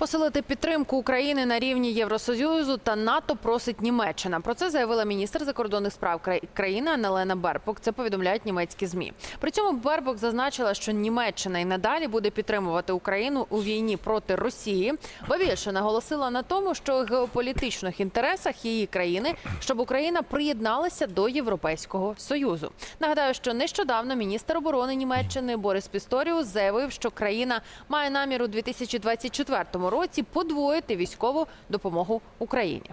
Посилити підтримку України на рівні Євросоюзу та НАТО просить Німеччина. Про це заявила міністр закордонних справ кра- країни Анелена Бербок. Це повідомляють німецькі змі. При цьому Бербок зазначила, що Німеччина і надалі буде підтримувати Україну у війні проти Росії. Ба більше наголосила на тому, що в геополітичних інтересах її країни, щоб Україна приєдналася до Європейського союзу. Нагадаю, що нещодавно міністр оборони Німеччини Борис Пісторіус заявив, що країна має намір у 2024 році подвоїти військову допомогу Україні.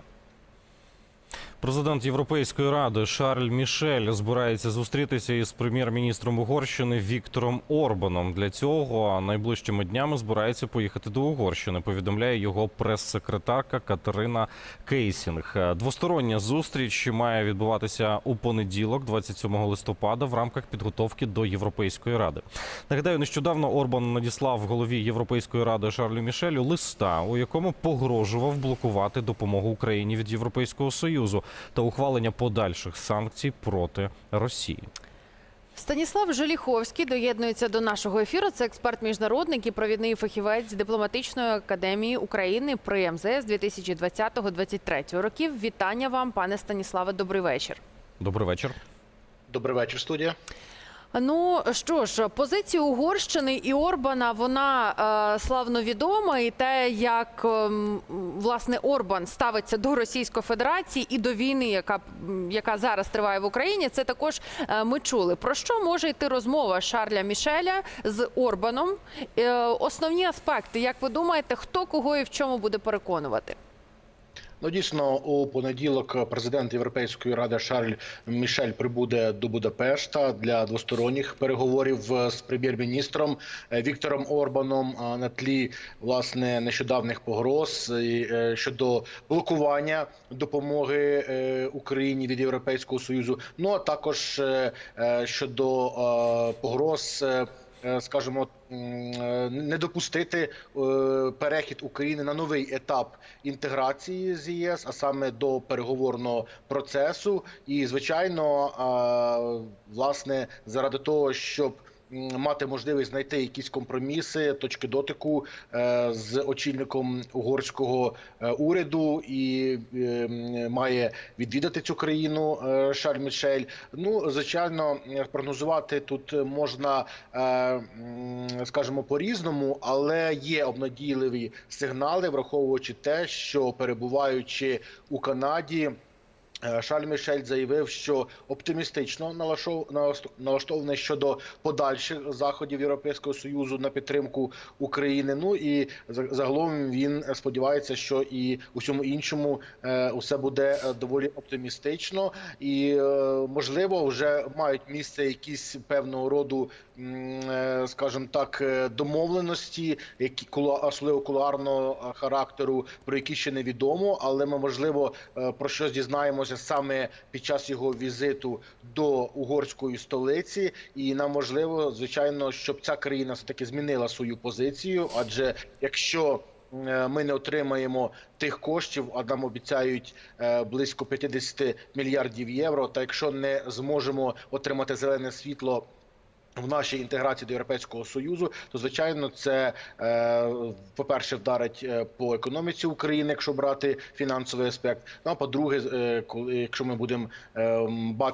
Президент Європейської ради Шарль Мішель збирається зустрітися із прем'єр-міністром Угорщини Віктором Орбаном. Для цього найближчими днями збирається поїхати до Угорщини. Повідомляє його прес-секретарка Катерина Кейсінг. Двостороння зустріч має відбуватися у понеділок, 27 листопада, в рамках підготовки до Європейської ради. Нагадаю, нещодавно Орбан надіслав голові Європейської ради Шарлю Мішелю листа, у якому погрожував блокувати допомогу Україні від Європейського союзу та ухвалення подальших санкцій проти Росії. Станіслав Желіховський доєднується до нашого ефіру. Це експерт міжнародник і провідний фахівець дипломатичної академії України при МЗС 2020-2023 років. Вітання вам, пане Станіславе. Добрий вечір. Добрий вечір. Добрий вечір, студія. Ну що ж, позиція Угорщини і Орбана вона е, славно відома, і те, як ем, власне Орбан ставиться до Російської Федерації і до війни, яка яка зараз триває в Україні, це також е, ми чули. Про що може йти розмова Шарля Мішеля з Орбаном? Е, основні аспекти, як ви думаєте, хто кого і в чому буде переконувати? Ну дійсно у понеділок президент Європейської ради Шарль Мішель прибуде до Будапешта для двосторонніх переговорів е, з прем'єр-міністром е, Віктором Орбаном на тлі власне нещодавних погроз е, щодо блокування допомоги е, Україні від Європейського союзу. Ну а також е, е, щодо е, погроз. Е, Скажімо, е, не допустити е, перехід України на новий етап інтеграції з ЄС, а саме до переговорного процесу. І звичайно, власне, заради того, щоб мати можливість знайти якісь компроміси, точки дотику е, з очільником угорського е, уряду і е, має відвідати цю країну Шарль Мішель. Ну, звичайно, прогнозувати тут можна, скажімо, по-різному, але є обнадійливі сигнали, враховуючи те, що перебуваючи у Канаді. Е, Шарль Мішель заявив, що оптимістично налаштований щодо подальших заходів Європейського союзу на підтримку України. Ну і за- загалом він сподівається, що і у всьому іншому е, усе буде е, доволі оптимістично, і можливо вже мають місце якісь певного роду, скажімо так, домовленості, які особливо кулуарного характеру, про які ще невідомо, але ми можливо про щось дізнаємося саме під час його візиту до угорської столиці, і нам можливо, звичайно, щоб ця країна все таки змінила свою позицію. Адже якщо е, ми не отримаємо тих коштів, а нам обіцяють е, близько 50 мільярдів євро. Та якщо не зможемо отримати зелене світло. В нашій інтеграції до європейського союзу, то звичайно, це е, по-перше, вдарить е, по економіці України, якщо брати фінансовий аспект. Ну а по-друге, е, якщо ми будемо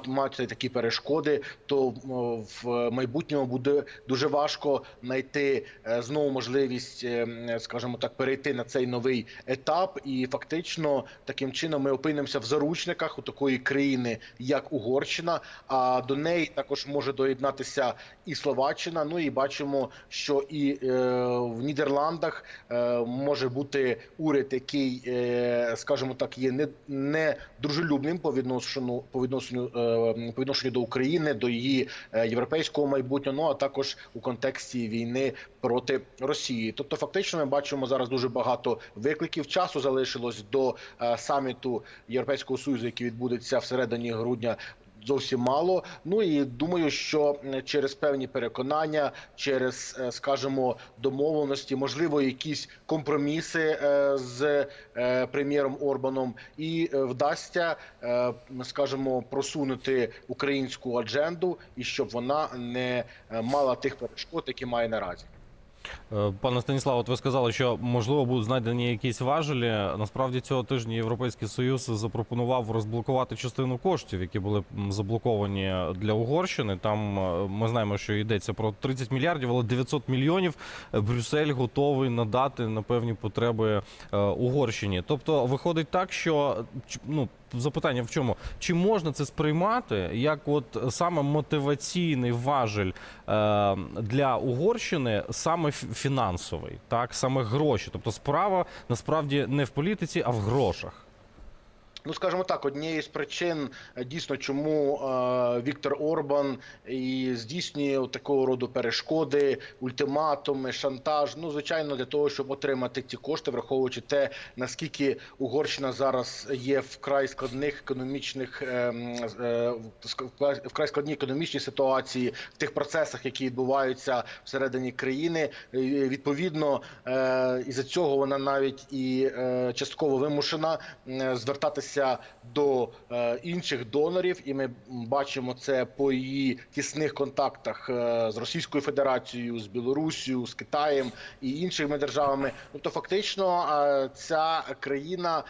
мати такі перешкоди, то в майбутньому буде дуже важко знайти знову можливість, скажімо так, перейти на цей новий етап, і фактично таким чином ми опинимося в заручниках у такої країни, як Угорщина. А до неї також може доєднатися і Словаччина. Ну і бачимо, що і е, в Нідерландах е, може бути уряд, який, е, скажімо так, є не, не дружелюбним по відношенню по відношенню е, по відношенню до України, до її е, європейського майбутнього, ну а також у контексті війни проти Росії. Тобто, фактично, ми бачимо зараз дуже багато викликів. Часу залишилось до е, саміту Європейського союзу, який відбудеться всередині грудня зовсім мало. Ну і думаю, що через певні переконання, через, е, скажімо, домовленості, можливо, якісь компроміси е, з е, прем'єром Орбаном, і вдасться, скажімо, просунути українську адженду, і щоб вона не мала тих перешкод, які має наразі. Е, Пане Станіславе, от ви сказали, що можливо будуть знайдені якісь важелі. Насправді цього тижня Європейський Союз запропонував розблокувати частину коштів, які були заблоковані для Угорщини. Там е, ми знаємо, що йдеться про 30 мільярдів, але 900 мільйонів Брюссель готовий надати на певні потреби е, Угорщині. Тобто виходить так, що ну. Запитання в чому? Чи можна це сприймати як от саме мотиваційний важель е, для Угорщини, саме фінансовий, так саме гроші? Тобто справа насправді не в політиці, а в грошах. Ну, скажімо так, однією з причин е, дійсно, чому е, Віктор Орбан і здійснює такого роду перешкоди, ультиматуми, шантаж. Ну, звичайно, для того, щоб отримати ці кошти, враховуючи те, наскільки Угорщина зараз є в край складних економічних е, вкрай складній економічній ситуації, в тих процесах, які відбуваються всередині країни. Відповідно, із за цього вона навіть і частково вимушена е, звертатися до е, інших донорів, і ми бачимо це по її тісних контактах е, з Російською Федерацією, з Білорусією, з Китаєм і іншими державами. Тобто, фактично, е, ця країна.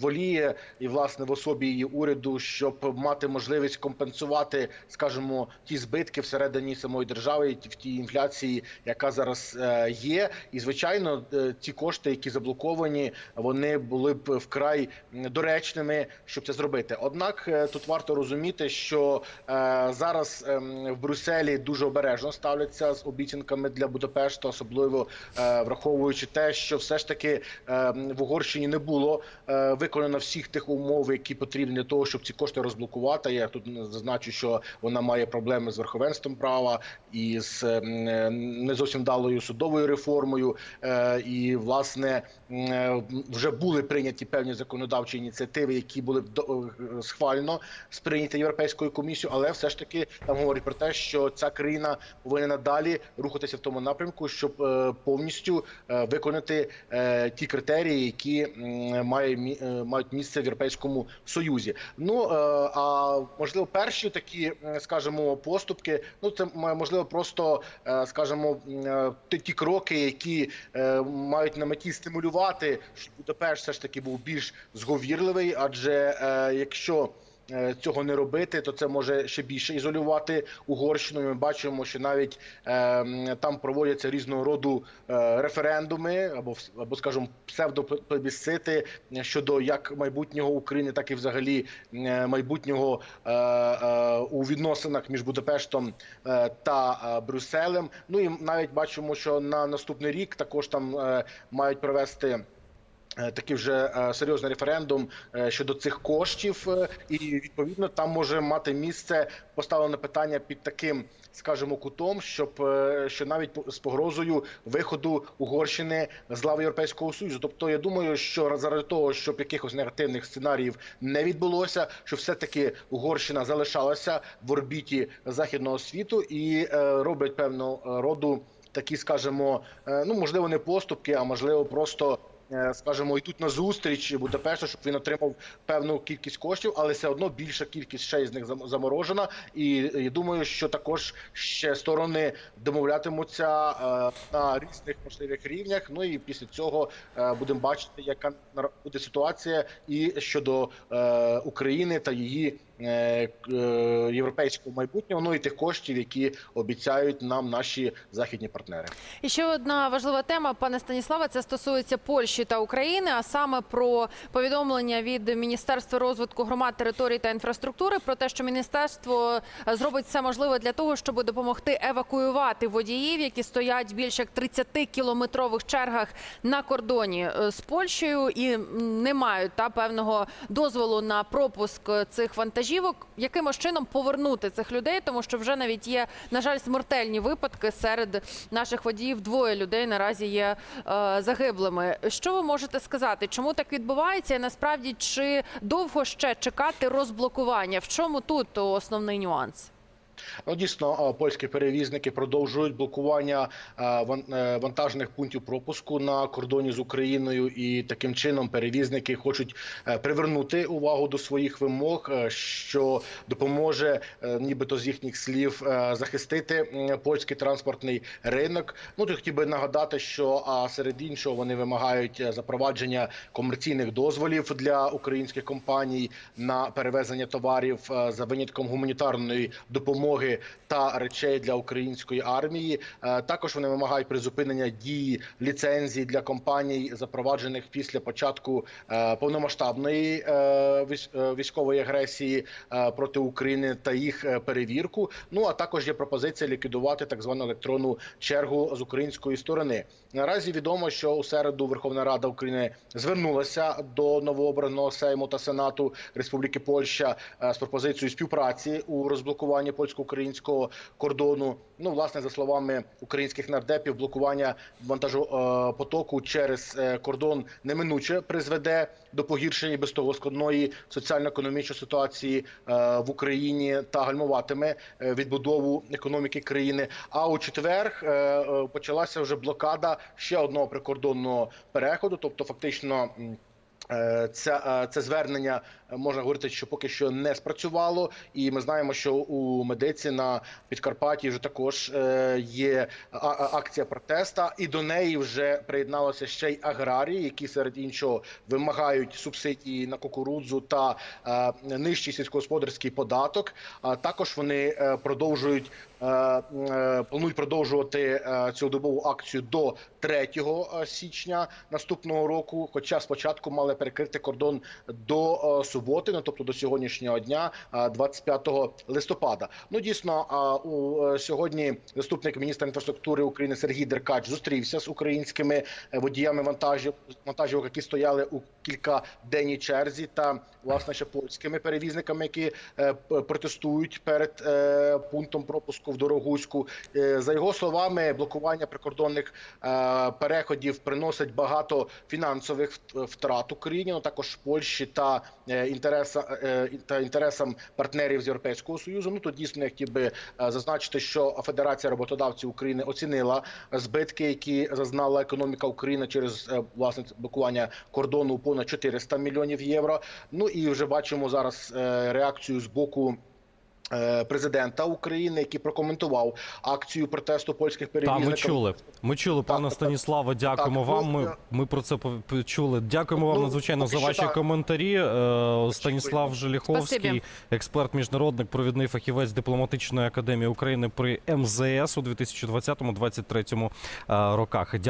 Воліє і власне в особі її уряду, щоб мати можливість компенсувати, скажімо, ті збитки всередині самої держави, в тій інфляції, яка зараз е, є. І звичайно, е, ті кошти, які заблоковані, вони були б вкрай доречними, щоб це зробити. Однак е, тут варто розуміти, що зараз ем, в Брюсселі дуже обережно ставляться з обіцянками для Будапешта, особливо враховуючи те, що все ж таки е, в Угорщині не було е, виконано всіх тих умов, які потрібні для того, щоб ці кошти розблокувати. Я тут зазначу, що вона має проблеми з верховенством права і з ем, е, не зовсім вдалою судовою реформою. Е, І власне е, вже були прийняті певні законодавчі ініціативи, які були е, схвально сприйняті європейською комісією, але все ж таки там говорить про те, що ця країна повинна далі рухатися в тому напрямку, щоб е, повністю е, виконати е, ті критерії, які має мі- е, мають місце в європейському союзі. Ну е, а можливо, перші такі, скажімо, поступки. Ну це можливо просто, е, скажімо, ті, кроки, які мають на меті стимулювати, щоб Будапешт все ж таки був більш зговірливий, адже якщо Цього не робити, то це може ще більше ізолювати Угорщину. Ми бачимо, що навіть е, там проводяться різного роду е, референдуми або або, скажімо, псевдоплебісцити щодо як майбутнього України, так і взагалі е, майбутнього е, е, у відносинах між Будапештом е, та е, Брюсселем. Ну і навіть бачимо, що на наступний рік також там е, мають провести. Е, Такий вже е, серйозний референдум е, щодо цих коштів, і відповідно там може мати місце поставлене питання під таким, скажімо, кутом, щоб що навіть з погрозою виходу Угорщини з лави Європейського союзу. Тобто, я думаю, що заради того, щоб якихось негативних сценаріїв не відбулося, що все таки Угорщина залишалася в орбіті західного світу і роблять певного роду такі, скажімо, ну можливо, не поступки, а можливо, просто. Е, Скажімо, йдуть на зустріч Будапешту, щоб він отримав певну кількість коштів, але все одно більша кількість ще із них заморожена. І, і думаю, що також ще сторони домовлятимуться е, на різних можливих рівнях. Ну і після цього е, будемо бачити, яка буде ситуація і щодо України та її європейського майбутнього. Ну і тих коштів, які обіцяють нам наші західні партнери. І ще одна важлива тема, пане Станіславе, це стосується Польщі та України, а саме про повідомлення від Міністерства розвитку громад, територій та інфраструктури про те, що міністерство е, зробить все можливе для того, щоб допомогти евакуювати водіїв, які стоять більш як 30 кілометрових чергах на кордоні е, з Польщею і не мають та певного дозволу на пропуск е, цих вантажівок. Якимось чином повернути цих людей, тому що вже навіть є на жаль смертельні випадки серед наших водіїв. Двоє людей наразі є е, загиблими. Що ви можете сказати? Чому так відбувається? І насправді чи довго ще чекати розблокування? В чому тут основний нюанс? Ну, дійсно, польські перевізники продовжують блокування е, вантажних пунктів пропуску на кордоні з Україною, і таким чином перевізники хочуть е, привернути увагу до своїх вимог, е, що допоможе, нібито з їхніх слів, захистити польський транспортний ринок. Ну тут хотів би нагадати, що серед іншого вони вимагають запровадження комерційних дозволів для українських компаній на перевезення товарів за винятком гуманітарної допомоги та речей для української армії. Е, Також вони вимагають призупинення дії ліцензій для компаній, запроваджених після початку е, повномасштабної е, військ- військової агресії проти України та їх перевірку. Ну а також є пропозиція ліквідувати так звану електронну чергу з української сторони. Наразі відомо, що у середу Верховна Рада України звернулася до новообраного Сейму та Сенату Республіки Польща з пропозицією співпраці у розблокуванні польсько-українського кордону. Ну, власне, за словами українських нардепів, блокування вантажопотоку через е, кордон неминуче призведе до погіршення без того складної соціально-економічної ситуації е, в Україні та гальмуватиме е, відбудову економіки країни. А у четвер е, е, почалася вже блокада ще одного прикордонного переходу, тобто фактично. Е, Це, е, це звернення е, можна говорити, що поки що не спрацювало, і ми знаємо, що у медиці на Підкарпатті вже також е, є акція протеста, і до неї вже приєдналося ще й аграрії, які серед іншого вимагають субсидії на кукурудзу та е, нижчий сільськогосподарський податок. А також вони е, продовжують планують продовжувати цілодобову акцію до 3 січня наступного року. Хоча спочатку мали перекрити кордон до е, суботи, ну тобто до сьогоднішнього дня, е, 25 листопада. Ну дійсно, у е, сьогодні заступник міністра інфраструктури України Сергій Деркач зустрівся з українськими е, водіями вантажів вантажівок, які стояли у кількаденній черзі, та власне ще польськими перевізниками, які е, протестують перед пунктом пропуску в Дорогуську. За його словами, блокування прикордонних переходів приносить багато фінансових втрат Україні, ну також Польщі та інтереса е, та інтересам партнерів з Європейського союзу. Ну то дійсно я хотів би е, зазначити, що Федерація роботодавців України оцінила збитки, які зазнала економіка України через е, власне блокування кордону понад 400 мільйонів євро. Ну і вже бачимо зараз е, реакцію з боку. Е, Президента України, який прокоментував акцію протесту польських Та перевізників. ми чули. Ми чули, пане так. Станіславе. Дякуємо Так, вам. ну, Ми, е, ми про це почули. Дякуємо вам Ну, надзвичайно за ваші так. коментарі. Е, Станіслав Желіховський, Спасибі. експерт, міжнародник, провідний фахівець дипломатичної академії України при МЗС у 2020-2023 роках. Дякую.